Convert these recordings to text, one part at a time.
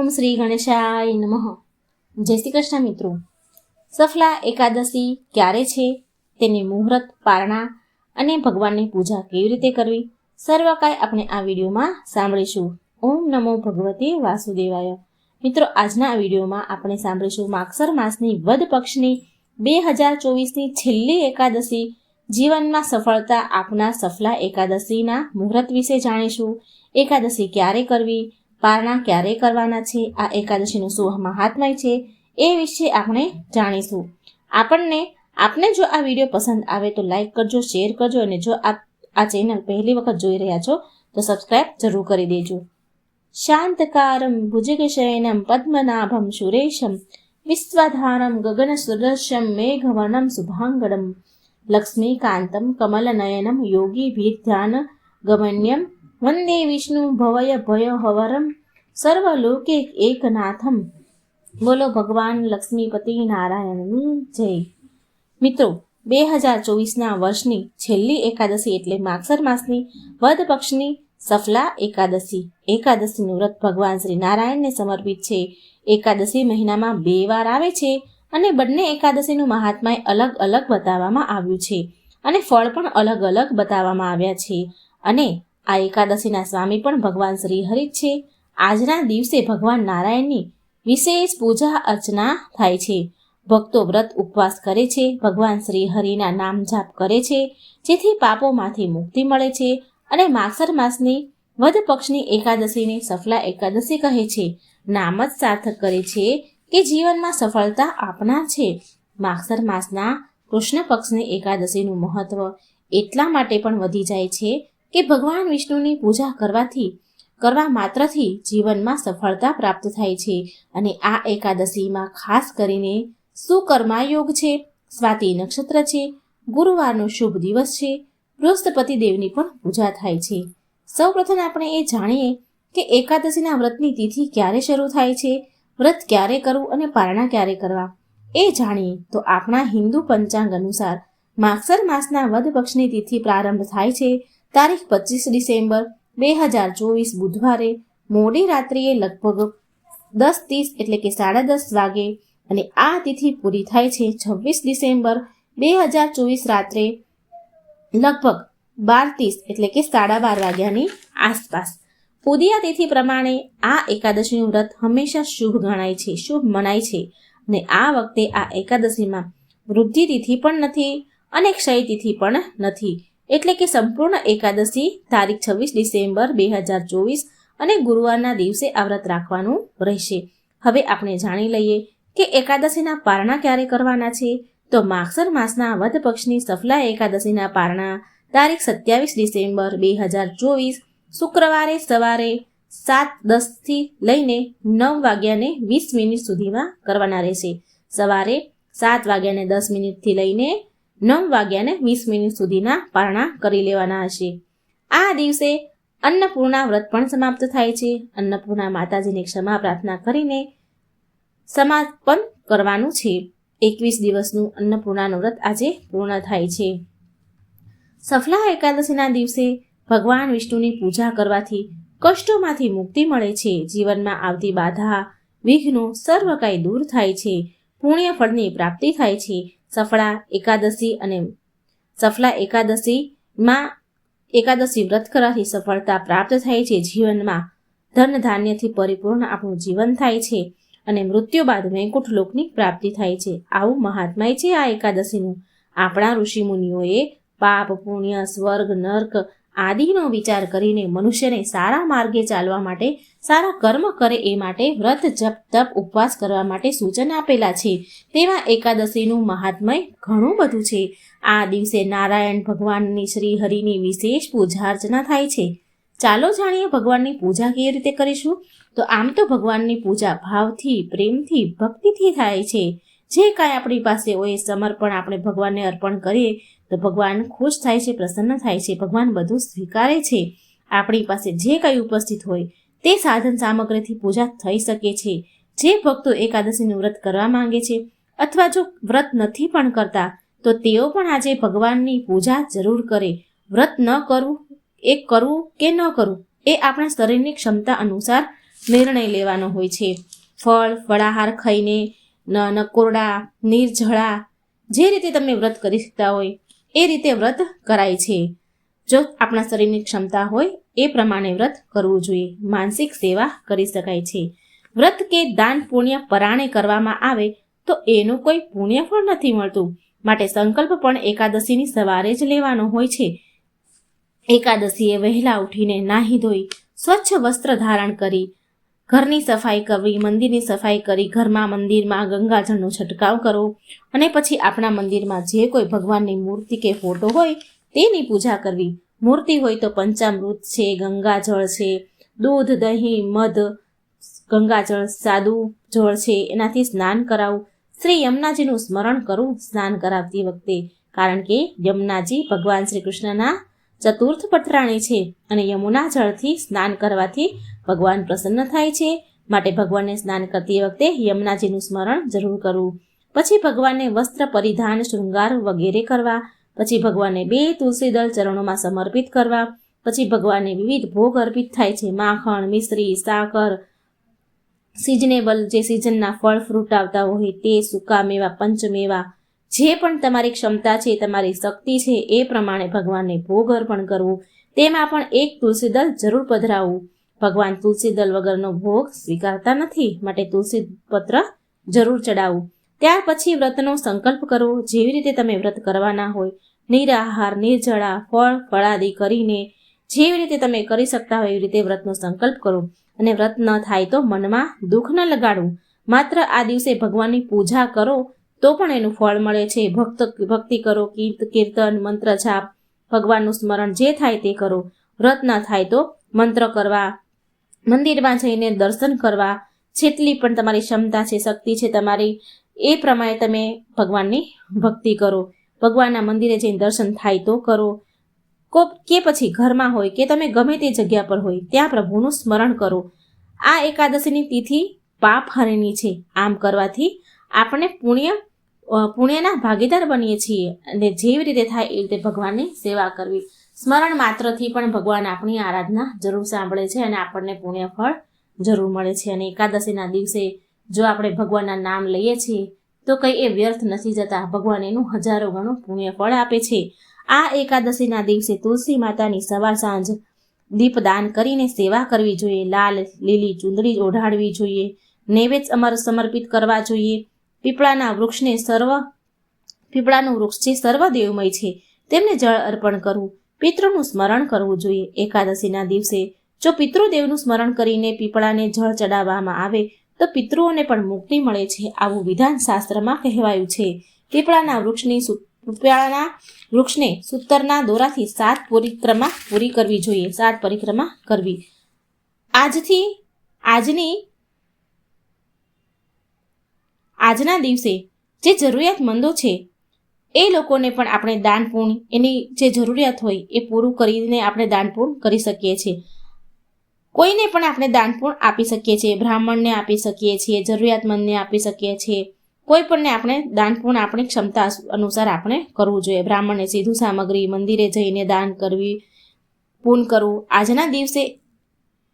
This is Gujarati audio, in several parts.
ઓમ શ્રી ગણેશાય નમઃ. જય શ્રી કૃષ્ણ મિત્રો. સફલા એકાદશી ક્યારે છે? તેની મુહૂર્ત, પારણા અને ભગવાનની પૂજા કેવી રીતે કરવી? સર્વ કાંઈ આપણે આ વિડીયોમાં સાંભળીશું. ઓમ નમો ભગવતે વાસુદેવાય. મિત્રો, આજના વિડીયોમાં આપણે સાંભળીશું માગસર માસની વદ પક્ષની બે હજાર ચોવીસની છેલ્લી એકાદશી. જીવનમાં સફળતા આપનાર સફલા એકાદશીના મુહૂર્ત વિશે જાણીશું. એકાદશી ક્યારે કરવી? પારણા ક્યારે કરવાના છે? આ એકાદશીનું શું મહાત્મય છે એ વિશે આપણે જાણીશું. આપણને, આપને જો આ વીડિયો પસંદ આવે તો લાઈક કરજો, શેર કરજો અને જો આપ આ ચેનલ પહેલી વખત જોઈ રહ્યા છો તો સબસ્ક્રાઇબ જરૂર કરી દેજો. શાંતકારમ ભુજગશયનમ પદ્મનાભમ સુરેશમ વિશ્વધારમ ગગન સુદર્શમ મેઘવર્ણમ શુભાંગણમ લક્ષ્મીકાંતમ કમલનયનમ યોગી ધ્યાન ગમન્યમ વંદે વિષ્ણુ ભવય ભય હવરમ સર્વલોકે એકનાથમ. બોલો ભગવાન લક્ષ્મીપતિ નારાયણની જય. મિત્રો બે હજાર ચોવીસના વર્ષની છેલ્લી એકાદશી એટલે માગસર માસની વદ પક્ષની સફલા એકાદશી. એકાદશીનું વ્રત ભગવાન શ્રી નારાયણને સમર્પિત છે. એકાદશી મહિનામાં બે વાર આવે છે અને બંને એકાદશીનું મહાત્માય અલગ અલગ બતાવવામાં આવ્યું છે અને ફળ પણ અલગ અલગ બતાવવામાં આવ્યા છે. અને આ એકાદશીના સ્વામી પણ ભગવાન શ્રી હરિ છે. આજના દિવસે ભગવાન નારાયણની વિશેષ પૂજા અર્ચના થાય છે. ભક્તો વ્રત ઉપવાસ કરે છે, ભગવાન શ્રી હરિના નામ જાપ કરે છે, જેથી પાપોમાંથી મુક્તિ મળે છે અને માગસર માસની વધ પક્ષની એકાદશીને સફલા એકાદશી કહે છે. નામ જ સાર્થક કરે છે કે જીવનમાં સફળતા આપનાર છે. માગસર માસના કૃષ્ણ પક્ષની એકાદશીનું મહત્વ એટલા માટે પણ વધી જાય છે કે ભગવાન વિષ્ણુની પૂજા કરવાથી, કરવા માત્રથી જીવનમાં સફળતા પ્રાપ્ત થાય છે અને આ એકાદશીમાં ખાસ કરીને સુકર્માયોગ છે, સ્વાતિ નક્ષત્ર છે, ગુરુવારનો શુભ દિવસ છે, બૃહસ્પતિ દેવની પણ પૂજા થાય છે. સૌપ્રથમ આપણે એ જાણીએ કે એકાદશીના વ્રતની તિથિ ક્યારે શરૂ થાય છે, વ્રત ક્યારે કરવું અને પારણા ક્યારે કરવા? એ જાણીએ તો આપણા હિન્દુ પંચાંગ અનુસાર માગસર માસના વધ પક્ષની તિથિ પ્રારંભ થાય છે તારીખ પચીસ ડિસેમ્બર બે હજાર ચોવીસ બુધવારે મોડી રાત્રિએ લગભગ દસ ત્રીસ એટલે કે સાડા દસ વાગે અને આ તિથિ પૂરી થાય છે છવ્વીસ ડિસેમ્બર બે હજાર ચોવીસ રાત્રે લગભગ બાર ત્રીસ એટલે કે સાડા બાર વાગ્યાની આસપાસ. પૂદિયા તિથિ પ્રમાણે આ એકાદશીનું વ્રત હંમેશા શુભ ગણાય છે, શુભ મનાય છે અને આ વખતે આ એકાદશીમાં વૃદ્ધિ તિથિ પણ નથી અને ક્ષય તિથિ પણ નથી. એટલે કે સંપૂર્ણ એકાદશી તારીખ છવ્વીસ ડિસેમ્બર બે હજાર ચોવીસ અને ગુરુવારના દિવસે આ વ્રત રાખવાનું રહેશે. હવે આપણે જાણી લઈએ કે એકાદશીના પારણા ક્યારે કરવાના છે. તો માગસર માસના વધ પક્ષની સફલા એકાદશીના પારણા તારીખ સત્યાવીસ ડિસેમ્બર બે હજાર ચોવીસ શુક્રવારે સવારે સાત દસથી લઈને નવ વાગ્યાને વીસ મિનિટ સુધીમાં કરવાના રહેશે. સવારે સાત વાગ્યાને દસ મિનિટથી લઈને નવ વાગ્યાને વીસ મિનિટ સુધીના પારણા કરી લેવાના હશે. આ દિવસે અન્નપૂર્ણા વ્રત પણ સમાપ્ત થાય છે. અન્નપૂર્ણા માતાજીની ક્ષમા પ્રાર્થના કરીને સમાપન કરવાનું છે. એકવીસ દિવસનું અન્નપૂર્ણાનું વ્રત આજે પૂર્ણ થાય છે. સફલા એકાદશીના દિવસે ભગવાન વિષ્ણુની પૂજા કરવાથી કષ્ટોમાંથી મુક્તિ મળે છે. જીવનમાં આવતી બાધા, વિઘ્નો સર્વ કાંઈ દૂર થાય છે. પુણ્ય ફળની પ્રાપ્તિ થાય છે. સફળા એકાદશી અને સફળા એકાદશીમાં એકાદશી વ્રત કરવાથી સફળતા પ્રાપ્ત થાય છે. જીવનમાં ધન ધાન્યથી પરિપૂર્ણ આપણું જીવન થાય છે અને મૃત્યુ બાદ વૈકુંઠ લોકની પ્રાપ્તિ થાય છે. આવું મહાત્માય છે આ એકાદશીનું. આપણા ઋષિમુનિઓએ પાપ, પુણ્ય, સ્વર્ગ, નર્ક આદિનો વિચાર કરીને મનુષ્યને સારા માર્ગે ચાલવા માટે, સારા કર્મ કરે એ માટે વ્રત, જપ, તપ, ઉપવાસ કરવા માટે સૂચન આપેલા છે. તેવા એકાદશીનું મહાત્મય ઘણું બધું છે. આ દિવસે નારાયણ ભગવાનની શ્રી હરિની વિશેષ પૂજા અર્ચના થાય છે. ચાલો જાણીએ ભગવાનની પૂજા કેવી રીતે કરીશું? તો આમ તો ભગવાનની પૂજા ભાવથી, પ્રેમથી, ભક્તિથી થાય છે. જે કાંઈ આપણી પાસે હોય એ સમર્પણ આપણે ભગવાનને અર્પણ કરીએ, તો ભગવાન ખુશ થાય છે, પ્રસન્ન થાય છે, ભગવાન બધું સ્વીકારે છે. આપણી પાસે જે કંઈ ઉપસ્થિત હોય, તે સાધન સામગ્રીથી પૂજા થઈ શકે છે. જે ભક્તો એકાદશીનું વ્રત કરવા માંગે છે, અથવા જો વ્રત નથી પણ કરતા, તો તેઓ પણ આજે ભગવાનની પૂજા જરૂર કરે. વ્રત ન કરવું, એ કરવું કે ન કરવું, એ આપણા શરીરની ક્ષમતા અનુસાર નિર્ણય લેવાનો હોય છે. ફળ, ફળાહાર ખાઈને નકોરડા, નિર્જળા, જે રીતે તમે વ્રત કરી શકતા હોય, એ રીતે વ્રત કરાય છે. જો આપણા શરીરની ક્ષમતા હોય, એ પ્રમાણે વ્રત કરવું જોઈએ. માનસિક સેવા કરી શકાય છે. વ્રત કે દાન પુણ્ય પરાણે કરવામાં આવે, તો એનું કોઈ પુણ્ય ફળ નથી મળતું. માટે સંકલ્પ પણ એકાદશીની સવારે જ લેવાનો હોય છે. એકાદશીએ વહેલા ઉઠીને નાહી ધોઈ, સ્વચ્છ વસ્ત્ર ધારણ કરી ઘરની સફાઈ કરવી, મંદિરની સફાઈ કરી, ઘરમાં મંદિરમાં ગંગાજળનો છંટકાવ કરવો અને પછી આપણા મંદિરમાં જે કોઈ ભગવાનની મૂર્તિ કે ફોટો હોય તેની પૂજા કરવી. મૂર્તિ હોય તો પંચામૃત છે, ગંગાજળ છે, દૂધ, દહીં, મધ, ગંગાજળ, સાદું જળ છે, એનાથી સ્નાન કરાવવું શ્રી યમુનાજીનું સ્મરણ કરવું સ્નાન કરાવતી વખતે. કારણ કે યમુનાજી ભગવાન શ્રી કૃષ્ણના ચતુર્થ પટરાણી છે અને યમુના જળથી સ્નાન કરવાથી ભગવાન પ્રસન્ન થાય છે. માટે ભગવાનને સ્નાન કરતી વખતે યમુનાજીનું સ્મરણ જરૂર કરવું. પછી ભગવાનને વસ્ત્ર પરિધાન, શૃંગાર વગેરે કરવા. પછી ભગવાનને બે તુલસી દળ ચરણોમાં સમર્પિત કરવા. પછી ભગવાનને વિવિધ ભોગ અર્પિત થાય છે. માખણ, મિશ્રી, સાકર, સિઝનેબલ જે સિઝનના ફળ ફ્રૂટ આવતા હોય તે સૂકા મેવા પંચમેવા જે પણ તમારી ક્ષમતા છે, તમારી શક્તિ છે, એ પ્રમાણે ભગવાનને ભોગ અર્પણ કરવું, તેમાં પણ એક તુલસી દળ જરૂર પધરાવવું ભગવાન તુલસી દળ વગરનો ભોગ સ્વીકારતા નથી, માટે તુલસી પત્ર જરૂર ચડાવવું ત્યાર પછી વ્રતનો સંકલ્પ કરવો જેવી રીતે તમે વ્રત કરવાના હોય, નિરાહાર, નિર્જળા, ફળ, ફળાદી કરીને જેવી રીતે તમે કરી શકતા હોય એવી રીતે વ્રતનો સંકલ્પ કરો. અને વ્રત ન થાય તો મનમાં દુઃખ ન લગાડવું. માત્ર આ દિવસે ભગવાનની પૂજા કરો તો પણ એનું ફળ મળે છે. ભક્ત, ભક્તિ કરો, કીર્ત, કીર્તન, મંત્ર જાપ, ભગવાનનું સ્મરણ જે થાય તે કરો. વ્રત ના થાય તો મંત્ર કરવા, મંદિરમાં જઈને દર્શન કરવા, જેટલી પણ તમારી ક્ષમતા છે, શક્તિ છે તમારી, એ પ્રમાણે તમે ભગવાનની ભક્તિ કરો. ભગવાનના મંદિરે જઈને દર્શન થાય તો કરો. કો, કે પછી ઘરમાં હોય કે તમે ગમે તે જગ્યા પર હોય, ત્યાં પ્રભુનું સ્મરણ કરો. આ એકાદશીની તિથિ પાપ હરેની છે. આમ કરવાથી આપણે પુણ્ય પુણ્યના ભાગીદાર બનીએ છીએ અને જેવી રીતે થાય એ રીતે ભગવાનની સેવા કરવી. સ્મરણ માત્રથી પણ ભગવાન આપણી આરાધના જરૂર સાંભળે છે અને આપણને પુણ્ય ફળ જરૂર મળે છે. અને એકાદશીના દિવસે જો આપણે ભગવાનના નામ લઈએ છીએ, તો કંઈ એ વ્યર્થ નથી જતા. ભગવાન એનું હજારો ગણું પુણ્ય ફળ આપે છે. આ એકાદશીના દિવસે તુલસી માતાની સવાર સાંજ દીપદાન કરીને સેવા કરવી જોઈએ. લાલ લીલી ચુંદડી ઓઢાડવી જોઈએ. નૈવેદ્ય અમર સમર્પિત કરવા જોઈએ. પીપળાના વૃક્ષને સર્વ, પીપળાનું વૃક્ષ જે સર્વદેવમય છે, તેમને જળ અર્પણ કરવું, પિતૃનું સ્મરણ કરવું જોઈએ. એકાદશીના દિવસે જો પિતૃદેવનું સ્મરણ કરીને પીપળાને જળ ચડાવવામાં આવે, તો પિતૃઓને પણ મુક્તિ મળે છે. આવું વિધાન શાસ્ત્રમાં કહેવાયું છે. પીપળાના વૃક્ષની પીપળાના વૃક્ષને સૂતરના દોરાથી સાત પરિક્રમા પૂરી કરવી જોઈએ. સાત પરિક્રમા કરવી. આજથી, આજની આજના દિવસે જે જરૂરિયાતમંદો છે, એ લોકોને પણ આપણે દાન એની જે જરૂરિયાત હોય એ પૂરું કરીને આપણે દાન પૂર્ણ કરી શકીએ છીએ. કોઈને પણ આપણે દાન આપી શકીએ છીએ, બ્રાહ્મણને આપી શકીએ છીએ, જરૂરિયાતમંદને આપી શકીએ છીએ. કોઈ પણને આપણે દાન પૂર્ણ આપણી ક્ષમતા અનુસાર આપણે કરવું જોઈએ. બ્રાહ્મણને સીધું સામગ્રી, મંદિરે જઈને દાન કરવી પૂર્ણ કરવું. આજના દિવસે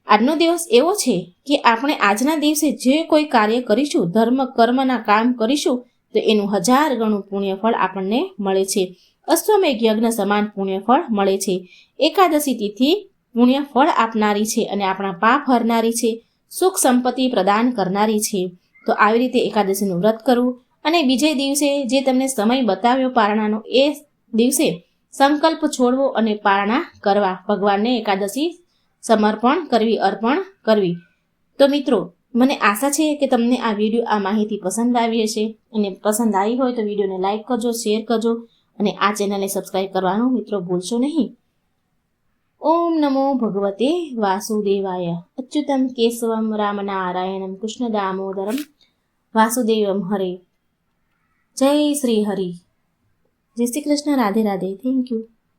આજનો દિવસ એવો છે કે આપણે આજના દિવસે જે કોઈ કાર્ય કરીશું, ધર્મ, કર્મના કામ કરીશું, તો એનું હજાર ગણું પુણ્યફળ આપણને મળે છે. અશ્વમેઘ યજ્ઞ સમાન પુણ્યફળ મળે છે. એકાદશી તિથિ પુણ્યફળ આપનારી છે અને આપણા પાપ હરનારી છે. સુખ સંપત્તિ પ્રદાન કરનારી છે. તો આવી રીતે એકાદશીનું વ્રત કરવું અને બીજે દિવસે જે તમને સમય બતાવ્યો પારણાનો, એ દિવસે સંકલ્પ છોડવો અને પારણા કરવા. ભગવાનને એકાદશી સમર્પણ કરવી, અર્પણ કરવી. તો મિત્રો, મને આશા છે કે તમને આ વીડિયો, આ માહિતી પસંદ આવી હશે. અને પસંદ આવી હોય તો વિડીયોને લાઇક કરજો, શેર કરજો. અને આ ચેનલને સબસ્ક્રાઈબ કરવાનું મિત્રો ભૂલશો નહીં. ઓમ નમો ભગવતે વાસુદેવાય. અચ્યુતમ કેશવમ રામનારાયણમ કૃષ્ણ દામોદરમ. વાસુદેવમ હરે. જય શ્રી હરિ. જય શ્રી કૃષ્ણ. રાધે રાધે. Thank you